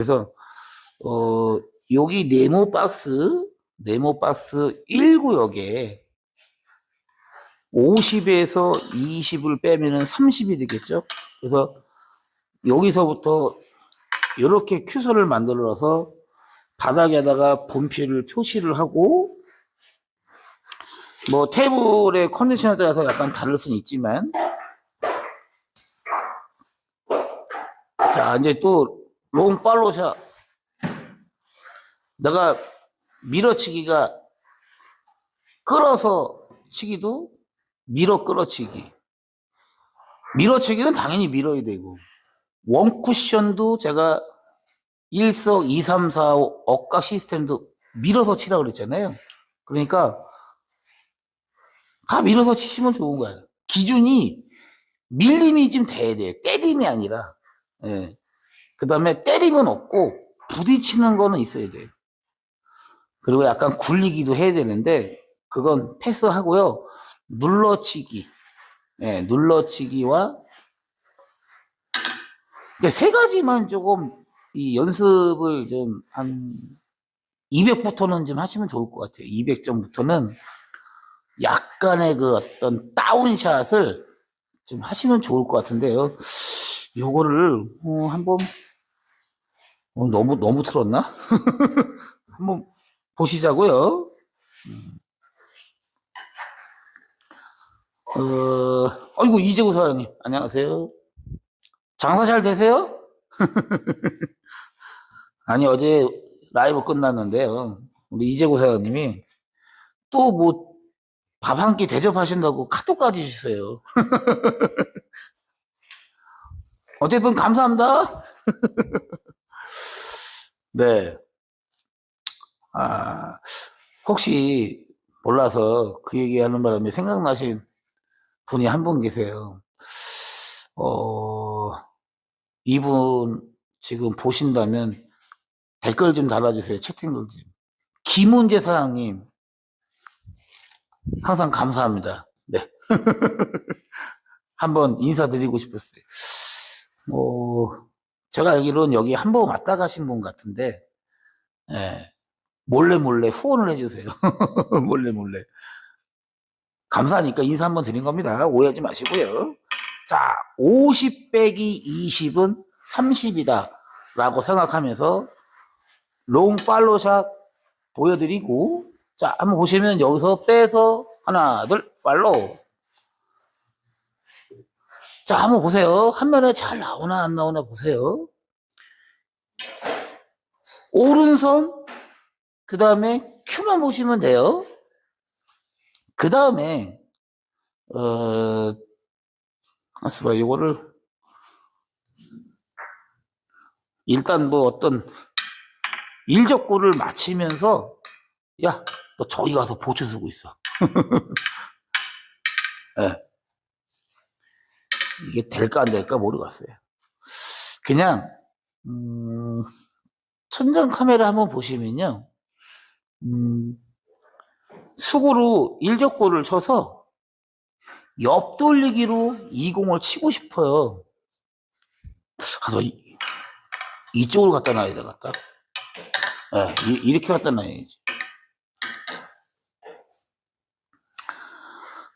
그래서 어 여기 네모 박스 네모 박스 1구역에 50에서 20을 빼면은 30이 되겠죠. 그래서 여기서부터 이렇게 큐선을 만들어서 바닥에다가 분필을 표시를 하고 뭐 테이블의 컨디션에 따라서 약간 다를 수는 있지만 자 이제 또 롱팔로샷 내가 밀어치기가 끌어서 치기도 밀어 끌어치기. 밀어치기는 당연히 밀어야 되고. 원쿠션도 제가 1석 2, 3, 4 억각 시스템도 밀어서 치라 그랬잖아요. 그러니까 다 밀어서 치시면 좋은 거예요 기준이 밀림이 좀 돼야 돼요 때림이 아니라. 예. 그 다음에 때림은 없고 부딪히는 거는 있어야 돼요. 그리고 약간 굴리기도 해야 되는데 그건 패스하고요. 눌러치기, 예, 눌러치기와 그러니까 세 가지만 조금 이 연습을 좀 한 200부터는 좀 하시면 좋을 것 같아요. 200점부터는 약간의 그 어떤 다운샷을 좀 하시면 좋을 것 같은데요. 요거를 어, 한번 어, 너무 너무 틀었나? 한번 보시자고요. 음. 어, 아이고 이재구 사장님 안녕하세요. 장사 잘 되세요? 아니 어제 라이브 끝났는데요. 우리 이재구 사장님이 또 뭐 밥 한 끼 대접하신다고 카톡까지 주세요. 어쨌든 감사합니다. 네. 아, 혹시 몰라서 그 얘기하는 바람에 생각나신 분이 한 분 계세요. 어, 이분 지금 보신다면 댓글 좀 달아주세요. 채팅글 좀. 김은재 사장님, 항상 감사합니다. 네. 한번 인사드리고 싶었어요. 뭐, 제가 알기로는 여기 한 번 왔다 가신 분 같은데, 예, 몰래 몰래 후원을 해주세요. 몰래 몰래. 감사하니까 인사 한번 드린 겁니다. 오해하지 마시고요. 자, 50 빼기 20은 30이다. 라고 생각하면서 롱 팔로샷 보여드리고, 자, 한번 보시면 여기서 빼서 하나, 둘, 팔로우. 자, 한번 보세요. 화면에 잘 나오나 안 나오나 보세요. 오른손, 그 다음에 큐만 보시면 돼요. 그 다음에, 어, 아스바, 이거를, 일단 뭐 어떤 일적구를 마치면서, 야, 너 저기 가서 보초 쓰고 있어. 예. 이게 될까 안 될까 모르겠어요. 그냥 음, 천장 카메라 한번 보시면요, 음, 수구로 일적골을 쳐서 옆 돌리기로 이 공을 치고 싶어요. 가서 이, 이쪽으로 갖다 놔야 되겠다. 네, 이, 이렇게 갖다 놔야지.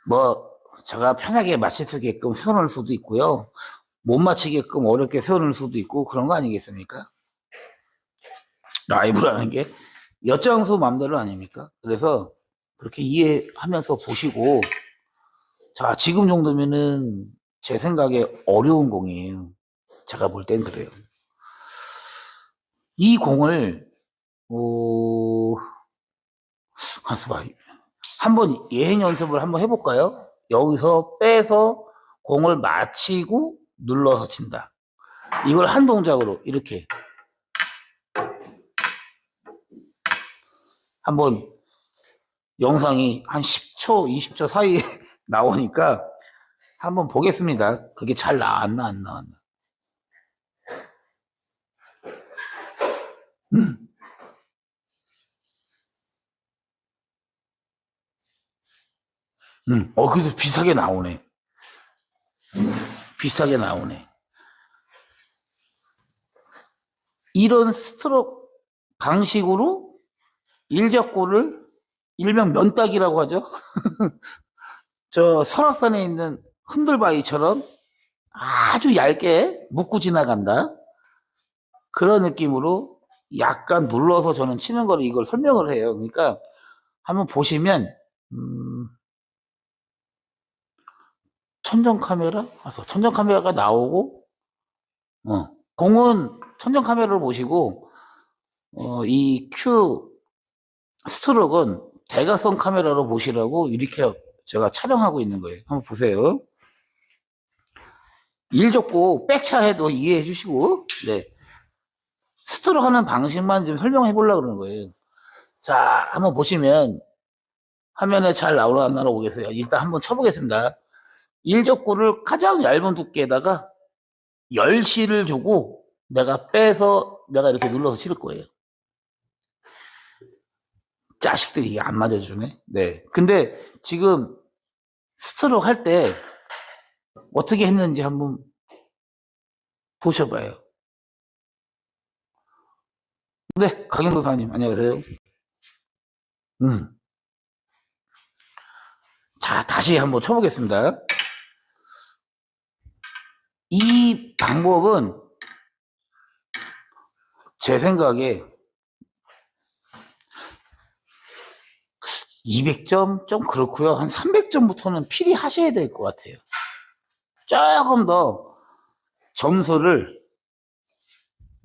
뭐 제가 편하게 맞힐 수 있게끔 세워놓을 수도 있고요. 못 맞히게끔 어렵게 세워놓을 수도 있고 그런 거 아니겠습니까? 라이브라는 게 엿장수 맘대로 아닙니까? 그래서 그렇게 이해하면서 보시고 자 지금 정도면은 제 생각에 어려운 공이에요. 제가 볼 땐 그래요. 이 공을 어... 봐. 한번 예행 연습을 한번 해볼까요? 여기서 빼서 공을 맞히고 눌러서 친다. 이걸 한 동작으로 이렇게 한번 영상이 한 10초, 20초 사이에 나오니까 한번 보겠습니다. 그게 잘 나왔나 안 나왔나. 음. 음, 어, 그래도 비슷하게 나오네. 비슷하게 나오네. 이런 스트로크 방식으로 일적구를 일명 면딱이라고 하죠. 저 설악산에 있는 흔들바위처럼 아주 얇게 묶고 지나간다. 그런 느낌으로 약간 눌러서 저는 치는 거를 이걸 설명을 해요. 그러니까 한번 보시면 음, 천정 카메라? 그래서 천정 카메라가 나오고 어, 공은 천정 카메라를 보시고 어, 이 큐 스트로크는 대각선 카메라로 보시라고 이렇게 제가 촬영하고 있는 거예요. 한번 보세요. 일 줬고 백차 해도 이해해 주시고 네. 스트로크 하는 방식만 좀 설명해 보려고 그러는 거예요. 자, 한번 보시면 화면에 잘 나오나 안 나오나 보겠어요. 일단 한번 쳐보겠습니다. 일적구를 가장 얇은 두께에다가 10시를 주고 내가 빼서 내가 이렇게 눌러서 치를 거예요. 자식들이 이게 안 맞아주네. 네. 근데 지금 스트로크 할 때 어떻게 했는지 한번 보셔봐요. 네, 강영도사님, 안녕하세요. 음. 자, 다시 한번 쳐보겠습니다. 이 방법은 제 생각에 200점 좀 그렇고요. 한 300점부터는 필히 하셔야 될 것 같아요. 조금 더 점수를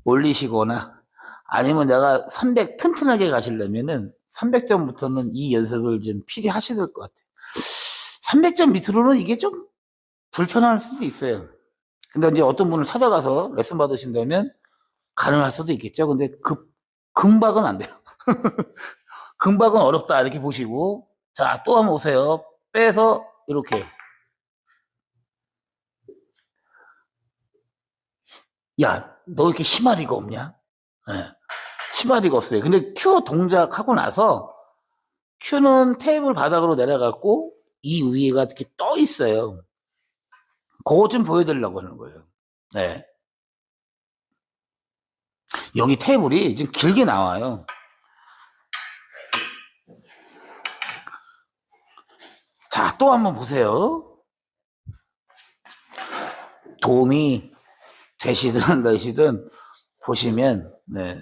올리시거나 아니면 내가 300 튼튼하게 가시려면은 300점부터는 이 연습을 좀 필히 하셔야 될 것 같아요. 300점 밑으로는 이게 좀 불편할 수도 있어요. 근데 이제 어떤 분을 찾아가서 레슨 받으신다면 가능할 수도 있겠죠. 근데 급, 금박은 안 돼요. 금박은 어렵다. 이렇게 보시고. 자, 또 한번 오세요. 빼서, 이렇게. 야, 너 이렇게 심하리가 없냐? 예. 심하리가 없어요. 근데 큐 동작하고 나서 큐는 테이블 바닥으로 내려갔고 이 위에가 이렇게 떠 있어요. 그거 좀 보여드리려고 하는 거예요. 네. 여기 테이블이 지금 길게 나와요. 자, 또 한번 보세요. 도움이 되시든 안 되시든 보시면, 네.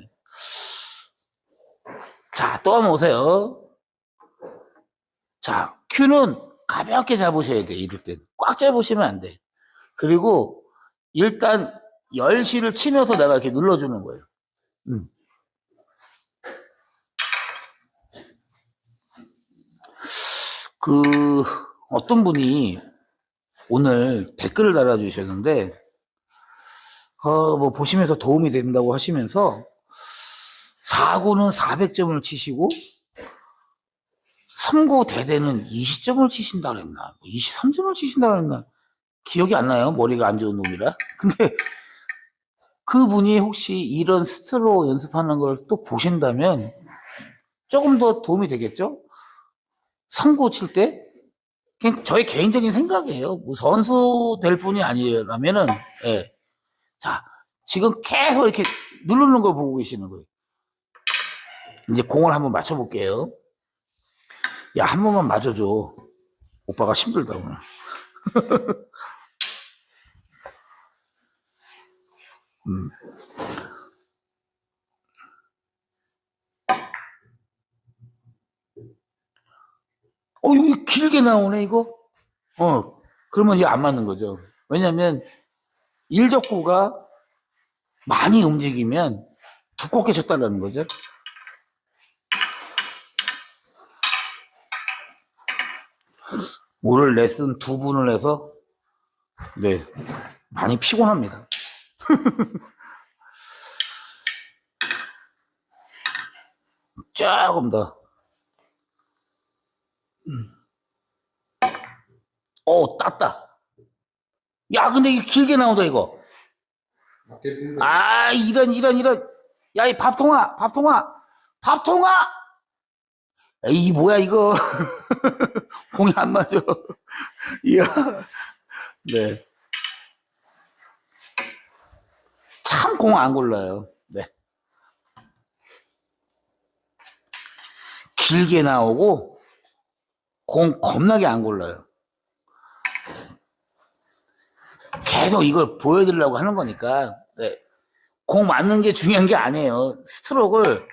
자, 또 한번 오세요. 자, 큐는 가볍게 잡으셔야 돼, 이럴 땐. 꽉 잡으시면 안 돼. 그리고 일단 10시를 치면서 내가 이렇게 눌러주는 거예요. 음. 그, 어떤 분이 오늘 댓글을 달아주셨는데, 어, 뭐, 보시면서 도움이 된다고 하시면서, 4구는 400점을 치시고, 3구 대대는 20점을 치신다 그랬나? 23점을 치신다 그랬나? 기억이 안 나요. 머리가 안 좋은 놈이라. 근데 그분이 혹시 이런 스트로 연습하는 걸 또 보신다면 조금 더 도움이 되겠죠? 3구 칠 때? 그냥 저의 개인적인 생각이에요. 뭐 선수 될 분이 아니라면은, 예. 자, 지금 계속 이렇게 누르는 걸 보고 계시는 거예요. 이제 공을 한번 맞춰볼게요. 야, 한 번만 맞아줘. 오빠가 힘들다, 오늘. 음. 어, 이거 길게 나오네, 이거? 어, 그러면 이거 안 맞는 거죠. 왜냐면, 일적구가 많이 움직이면 두껍게 쳤다라는 거죠. 오늘 레슨 두 분을 해서, 네, 많이 피곤합니다. 조금 더. 음. 어, 땄다. 야, 근데 이게 길게 나온다, 이거. 아, 이런, 이런, 이런. 야, 이 밥통아, 밥통아, 밥통아! 이 뭐야, 이거. 공이 안 맞아. 이야. 네. 참 공 안 굴러요. 네. 길게 나오고 공 겁나게 안 굴러요. 계속 이걸 보여드리려고 하는 거니까 네. 공 맞는 게 중요한 게 아니에요. 스트로크를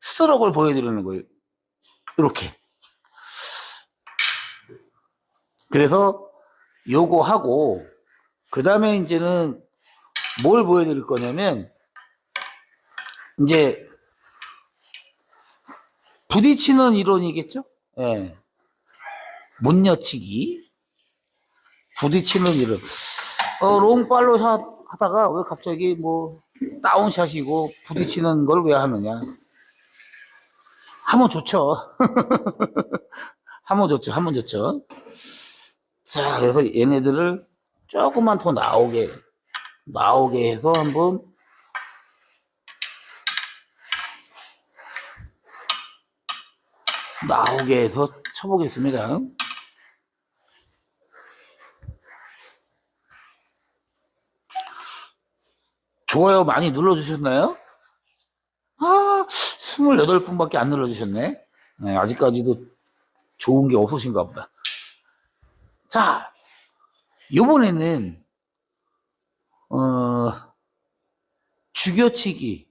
스트로크를 보여드리는 거예요. 이렇게. 그래서 요거 하고 그 다음에 이제는 뭘 보여드릴 거냐면 이제 부딪히는 이론이겠죠? 예. 문여치기 부딪히는 이론. 어, 롱발로 샷 하다가 왜 갑자기 뭐 다운샷이고 부딪히는 걸 왜 하느냐? 하면 좋죠. 하면 좋죠. 하면 좋죠. 자, 그래서 얘네들을 조금만 더 나오게, 나오게 해서 한번 나오게 해서 쳐보겠습니다. 좋아요 많이 눌러주셨나요? 아, 28분밖에 안 눌러주셨네. 네, 아직까지도 좋은 게 없으신가 보다. 자, 요번에는, 어, 죽여치기,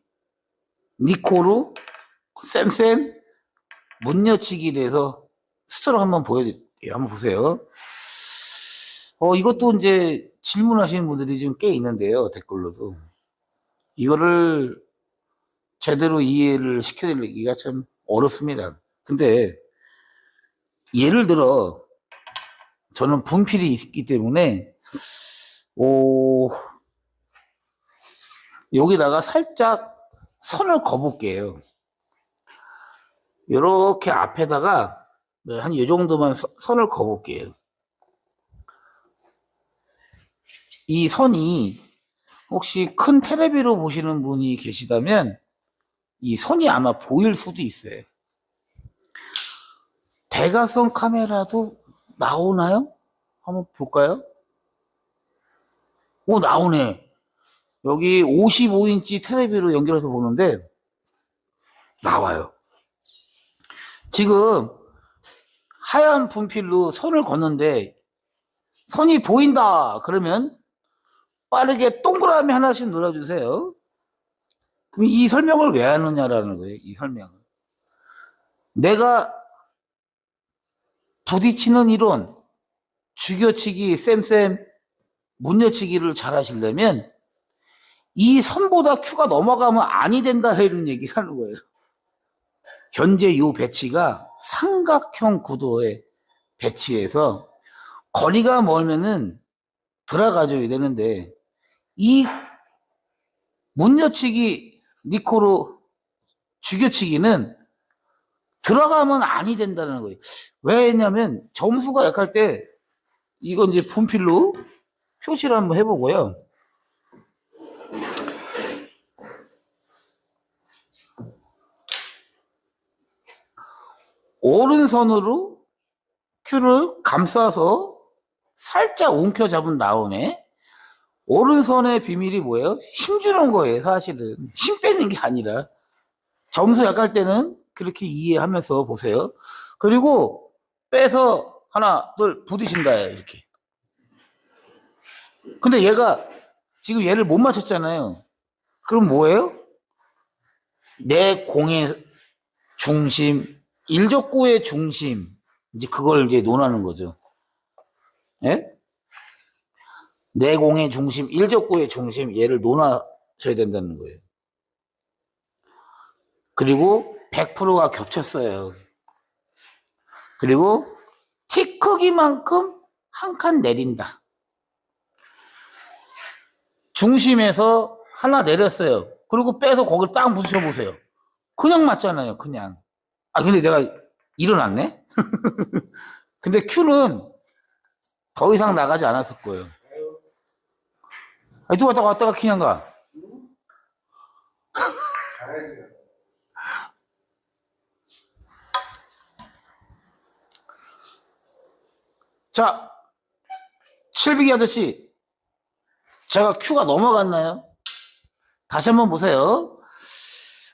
니코루, 쌤쌤, 문여치기 대해서 스트로 한번 보여드릴게요. 한번 보세요. 어, 이것도 이제 질문하시는 분들이 좀꽤 있는데요. 댓글로도. 이거를 제대로 이해를 시켜드리기가 참 어렵습니다. 근데 예를 들어 저는 분필이 있기 때문에 오 여기다가 살짝 선을 그어볼게요. 이렇게 앞에다가 네, 한이 정도만 서- 선을 그어볼게요. 이 선이 혹시 큰 테레비로 보시는 분이 계시다면 이 선이 아마 보일 수도 있어요. 대각선 카메라도 나오나요? 한번 볼까요? 오, 나오네. 여기 55인치 테레비로 연결해서 보는데 나와요. 지금 하얀 분필로 선을 걷는데 선이 보인다. 그러면 빠르게 동그라미 하나씩 눌러주세요. 그럼 이 설명을 왜 하느냐라는 거예요. 이 설명을. 내가 부딪히는 이론, 죽여치기, 쌤쌤, 문여치기를 잘 하시려면 이 선보다 큐가 넘어가면 아니 된다 이런 얘기를 하는 거예요. 현재 이 배치가 삼각형 구도의 배치해서 거리가 멀면은 들어가줘야 되는데 이 문여치기 니코로 죽여치기는 들어가면 아니 된다는 거예요. 왜냐면 점수가 약할 때 이건 이제 분필로 표시를 한번 해보고요. 오른손으로 큐를 감싸서 살짝 움켜 잡은 다음에 오른손의 비밀이 뭐예요? 힘 주는 거예요, 사실은. 힘 빼는 게 아니라. 점수 약할 때는 그렇게 이해하면서 보세요. 그리고 빼서 하나, 둘, 부딪힌다, 이렇게. 근데 얘가 지금 얘를 못 맞췄잖아요. 그럼 뭐예요? 내 공의 중심, 일적구의 중심, 이제 그걸 이제 논하는 거죠. 예? 내공의 중심, 일적구의 중심, 얘를 논하셔야 된다는 거예요. 그리고 100%가 겹쳤어요. 그리고 티 크기만큼 한 칸 내린다. 중심에서 하나 내렸어요. 그리고 빼서 거기를 딱 붙여보세요. 그냥 맞잖아요, 그냥. 아, 근데 내가 일어났네? 근데 큐는 더 이상 나가지 않았을 거예요. 아니, 누가 왔다가 왔다가 그냥 가. 자, 칠비기 아저씨. 제가 큐가 넘어갔나요? 다시 한번 보세요.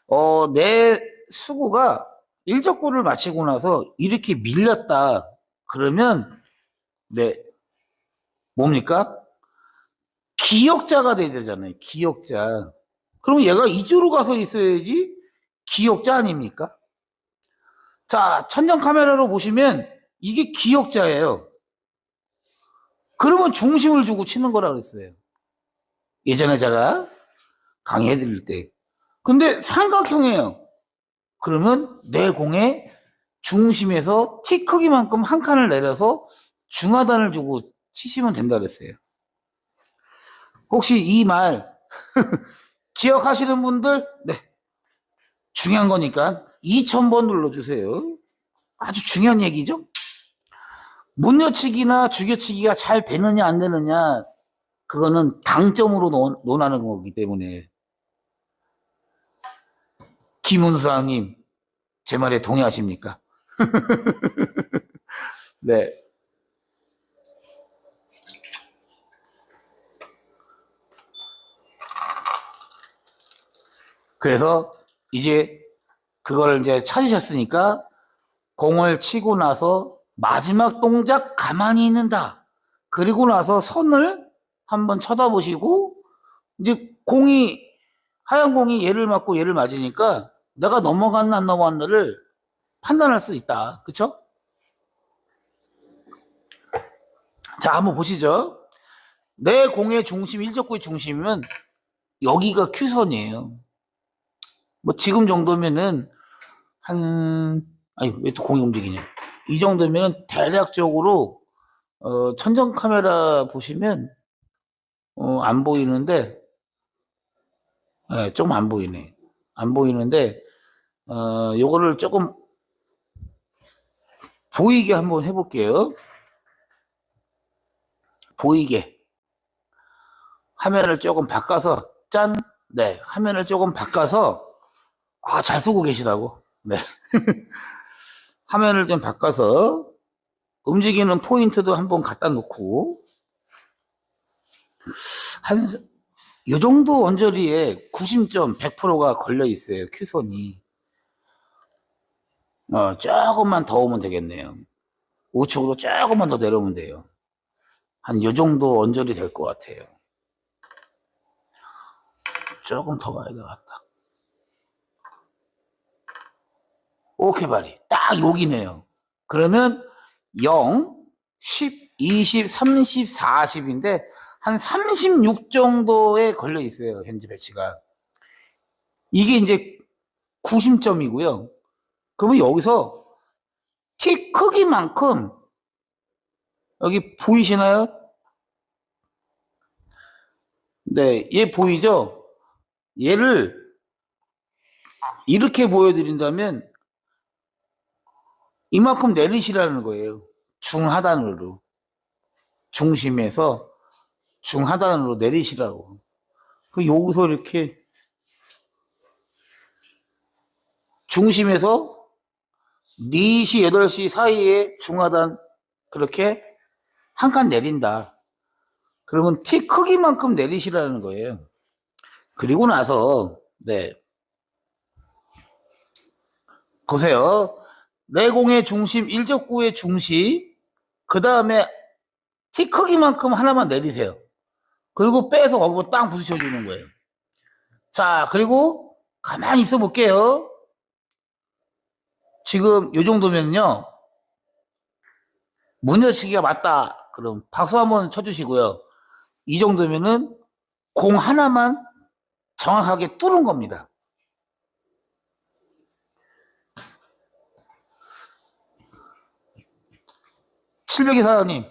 어, 내 수구가 일적구를 마치고 나서 이렇게 밀렸다. 그러면, 네, 뭡니까? 기역자가 돼야 되잖아요. 기역자. 그럼 얘가 이쪽으로 가서 있어야지 기역자 아닙니까? 자, 천정 카메라로 보시면 이게 기역자예요. 그러면 중심을 주고 치는 거라 그랬어요. 예전에 제가 강의해 드릴 때. 근데 삼각형이에요. 그러면 내 공의 중심에서 티 크기만큼 한 칸을 내려서 중하단을 주고 치시면 된다 그랬어요. 혹시 이 말 기억하시는 분들, 네. 중요한 거니까 2000번 눌러주세요. 아주 중요한 얘기죠? 문여치기나 주겨치기가 잘 되느냐 안 되느냐 그거는 당점으로 논, 논하는 거기 때문에 김은수님 제 말에 동의하십니까? 네. 그래서 이제 그걸 이제 찾으셨으니까 공을 치고 나서 마지막 동작 가만히 있는다. 그리고 나서 선을 한번 쳐다보시고 이제 공이 하얀 공이 얘를 맞고 얘를 맞으니까 내가 넘어갔나 안 넘어갔나를 판단할 수 있다. 그쵸? 자, 한번 보시죠. 내 공의 중심, 일적구의 중심은 여기가 큐선이에요. 뭐 지금 정도면은 한 아니 왜 또 공이 움직이냐 이 정도면 대략적으로 어, 천정 카메라 보시면 어, 안 보이는데 예, 좀안 보이네 안 보이는데 어, 요거를 조금 보이게 한번 해볼게요 보이게 화면을 조금 바꿔서 짠 네, 화면을 조금 바꿔서 아, 잘 쓰고 계시다고. 네. 화면을 좀 바꿔서 움직이는 포인트도 한번 갖다 놓고 한, 요 정도 언저리에 90점 100%가 걸려 있어요. 큐선이. 어, 조금만 더 오면 되겠네요. 우측으로 조금만 더 내려오면 돼요. 한요 정도 언저리 될 것 같아요. 조금 더 가야 될 것 같다. 오케이 바리. 딱 여기네요. 그러면 0, 10, 20, 30, 40인데 한 36 정도에 걸려 있어요. 현재 배치가. 이게 이제 90점이고요. 그러면 여기서 키 크기만큼 여기 보이시나요? 네, 얘 보이죠? 얘를 이렇게 보여드린다면 이만큼 내리시라는 거예요. 중하단으로. 중심에서 중하단으로 내리시라고. 그 여기서 이렇게 중심에서 4시, 8시 사이에 중하단 그렇게 한 칸 내린다. 그러면 티 크기만큼 내리시라는 거예요. 그리고 나서, 네. 보세요. 내공의 중심, 일적구의 중심, 그 다음에 티 크기만큼 하나만 내리세요. 그리고 빼서 거기에 땅 부딪혀 주는 거예요. 자, 그리고 가만히 있어 볼게요. 지금 요 정도면요. 문여치기가 맞다. 그럼 박수 한번 쳐주시고요. 이 정도면은 공 하나만 정확하게 뚫은 겁니다. 칠백이 사장님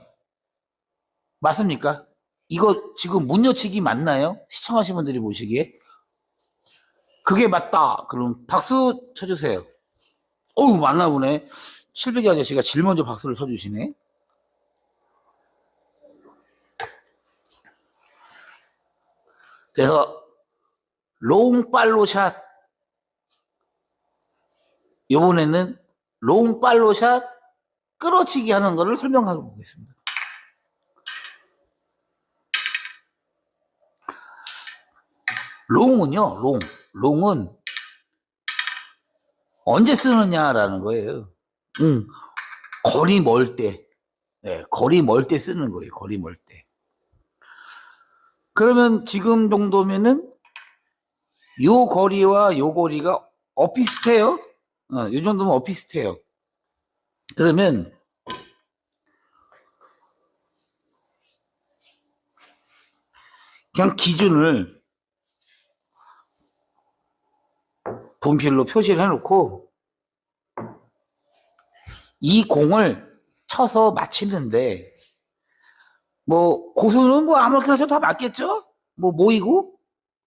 맞습니까? 이거 지금 문여치기 맞나요? 시청하신 분들이 보시기에 그게 맞다. 그럼 박수 쳐주세요. 어우 맞나 보네. 칠백이 아저씨가 제일 먼저 박수를 쳐주시네. 그래서 롱팔로샷 이번에는 롱팔로샷 끌어치기 하는 거를 설명하고 보겠습니다. 롱은요, 롱. 롱은, 언제 쓰느냐라는 거예요. 음, 거리 멀 때. 네, 거리 멀 때 쓰는 거예요. 거리 멀 때. 그러면 지금 정도면은 요 거리와 요 거리가 어비슷해요. 어, 요 정도면 어비슷해요. 그러면 그냥 기준을 분필로 표시를 해놓고 이 공을 쳐서 맞히는데 뭐 고수는 뭐 아무렇게나 쳐도 다 맞겠죠? 뭐 모이고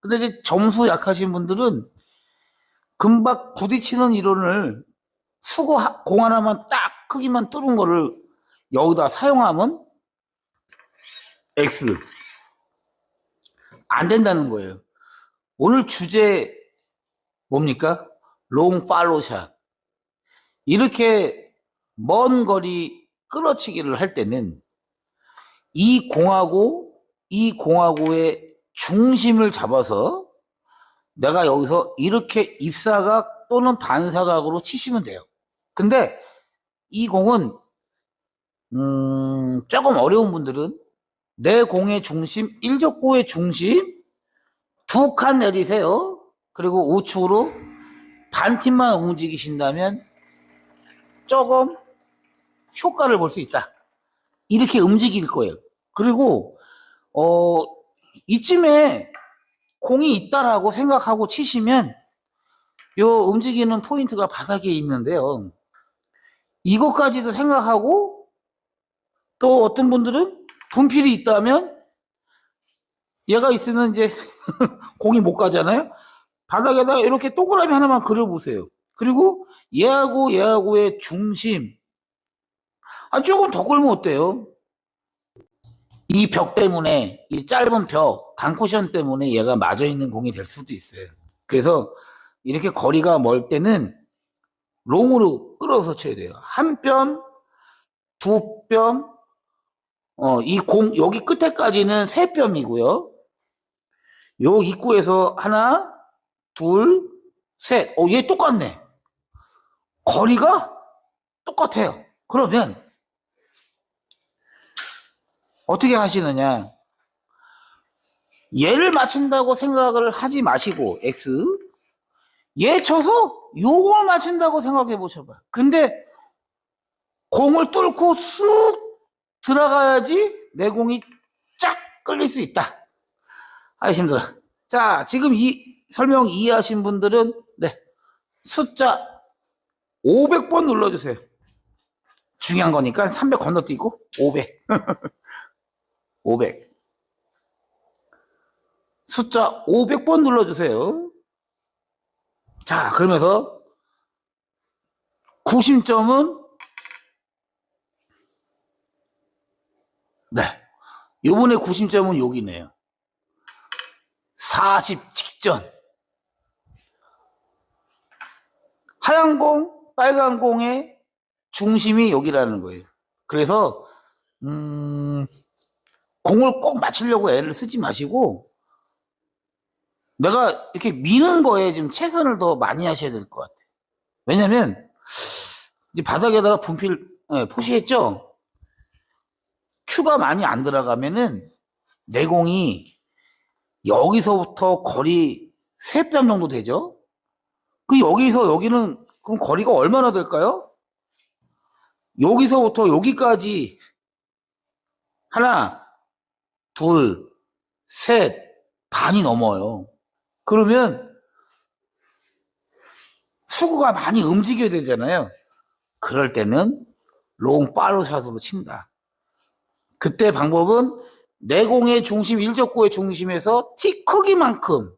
근데 이제 점수 약하신 분들은 금박 부딪히는 이론을 하- 공 하나만 딱 크기만 뚫은 거를 여기다 사용하면 X 안 된다는 거예요. 오늘 주제 뭡니까? 롱 팔로샷. 이렇게 먼 거리 끌어치기를 할 때는 이 공하고 이 공하고의 중심을 잡아서 내가 여기서 이렇게 입사각 또는 반사각으로 치시면 돼요. 근데 이 공은 음, 조금 어려운 분들은 내 공의 중심, 일적구의 중심 두 칸 내리세요. 그리고 우측으로 반 팀만 움직이신다면 조금 효과를 볼 수 있다. 이렇게 움직일 거예요. 그리고 어 이쯤에 공이 있다라고 생각하고 치시면 요 움직이는 포인트가 바닥에 있는데요. 이것까지도 생각하고 또 어떤 분들은 분필이 있다면 얘가 있으면 이제 공이 못 가잖아요. 바닥에다가 이렇게 동그라미 하나만 그려보세요. 그리고 얘하고 얘하고의 중심 아 조금 더 걸면 어때요? 이 벽 때문에 이 짧은 벽 단쿠션 때문에 얘가 맞아 있는 공이 될 수도 있어요. 그래서 이렇게 거리가 멀 때는 롱으로 끌어서 쳐야 돼요. 한 뼘, 두 뼘, 어, 이 공, 여기 끝에까지는 세 뼘이고요. 요 입구에서 하나, 둘, 셋. 어, 얘 똑같네. 거리가 똑같아요. 그러면 어떻게 하시느냐? 얘를 맞춘다고 생각을 하지 마시고 X 얘 쳐서 요걸 맞춘다고 생각해 보셔봐. 근데 공을 뚫고 쑥 들어가야지 내 공이 쫙 끌릴 수 있다. 아이 힘들어. 자, 지금 이 설명 이해하신 분들은 네 숫자 500번 눌러주세요. 중요한 거니까 300 건너뛰고 500. 500. 숫자 500번 눌러주세요. 자, 그러면서 구심점은 네. 요번에 구심점은 여기네요. 40 직전. 하얀 공, 빨간 공의 중심이 여기라는 거예요. 그래서 음, 공을 꼭 맞추려고 애를 쓰지 마시고 내가 이렇게 미는 거에 지금 최선을 더 많이 하셔야 될 것 같아요. 왜냐면 이 바닥에다가 분필 예, 포시했죠. 큐가 많이 안 들어가면은 내공이 여기서부터 거리 세뼘 정도 되죠. 그 여기서 여기는 그럼 거리가 얼마나 될까요? 여기서부터 여기까지 하나, 둘, 셋, 반이 넘어요. 그러면 수구가 많이 움직여야 되잖아요. 그럴 때는 롱 팔로샷으로 친다. 그때 방법은 내공의 중심, 일적구의 중심에서 티 크기만큼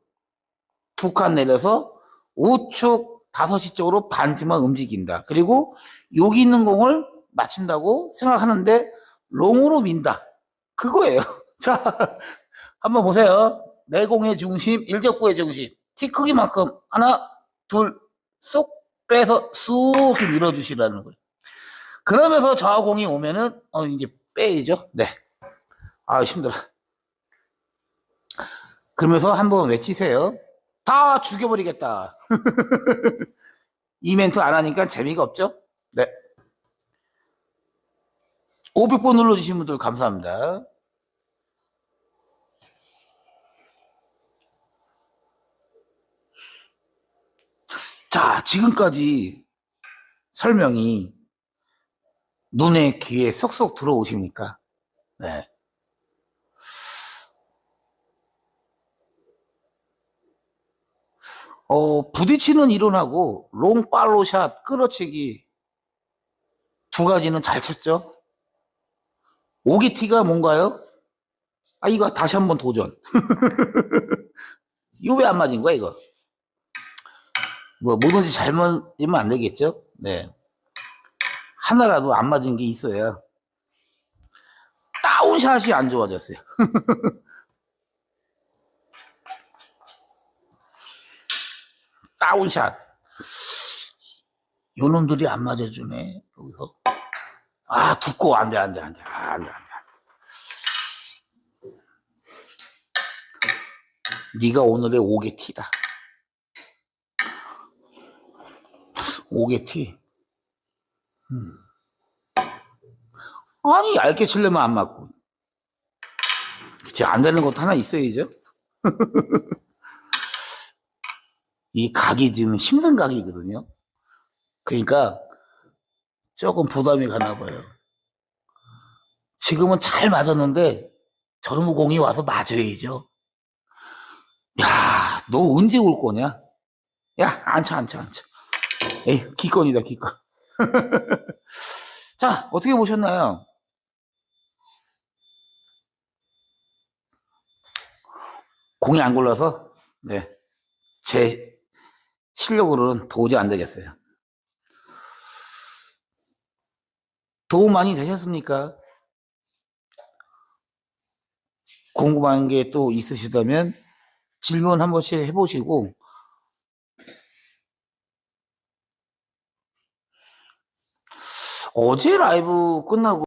두 칸 내려서 우측 다섯 시 쪽으로 반티만 움직인다. 그리고 여기 있는 공을 맞춘다고 생각하는데 롱으로 민다. 그거예요. 자, 한번 보세요. 내공의 중심, 일적구의 중심. 티 크기만큼 하나, 둘, 쏙 빼서 쑥 밀어주시라는 거예요. 그러면서 저하공이 오면은, 어, 이제 빼야죠. 네. 아, 힘들어. 그러면서 한번 외치세요. 다 죽여버리겠다. 이 멘트 안 하니까 재미가 없죠? 네. 500번 눌러주신 분들 감사합니다. 자, 지금까지 설명이 눈에 귀에 쏙쏙 들어오십니까? 네. 어, 부딪히는 이론하고 롱 팔로샷 끌어치기 두 가지는 잘 쳤죠? 오기티가 뭔가요? 아, 이거 다시 한번 도전. 이거 왜 안 맞은 거야, 이거? 뭐, 뭐든지 잘못이면 안 되겠죠? 네. 하나라도 안 맞은 게 있어야. 다운샷이 안 좋아졌어요. 다운샷. 요 놈들이 안 맞아주네, 여기서. 아, 두꺼워. 안 돼, 안 돼, 안 돼. 아, 안 돼, 안 돼. 네가 오늘의 오게 티다. 오게 티. 음. 아니, 얇게 치려면 안 맞고. 그치, 안 되는 것도 하나 있어야죠. 이 각이 지금 힘든 각이거든요. 그러니까 조금 부담이 가나 봐요. 지금은 잘 맞았는데 저런 공이 와서 맞아야죠. 야, 너 언제 올 거냐? 야, 앉혀, 앉혀, 앉혀. 에이, 기권이다, 기권. 자, 어떻게 보셨나요? 공이 안 굴러서, 네. 제 실력으로는 도저히 안 되겠어요. 도움 많이 되셨습니까? 궁금한 게 또 있으시다면 질문 한 번씩 해보시고 어제 라이브 끝나고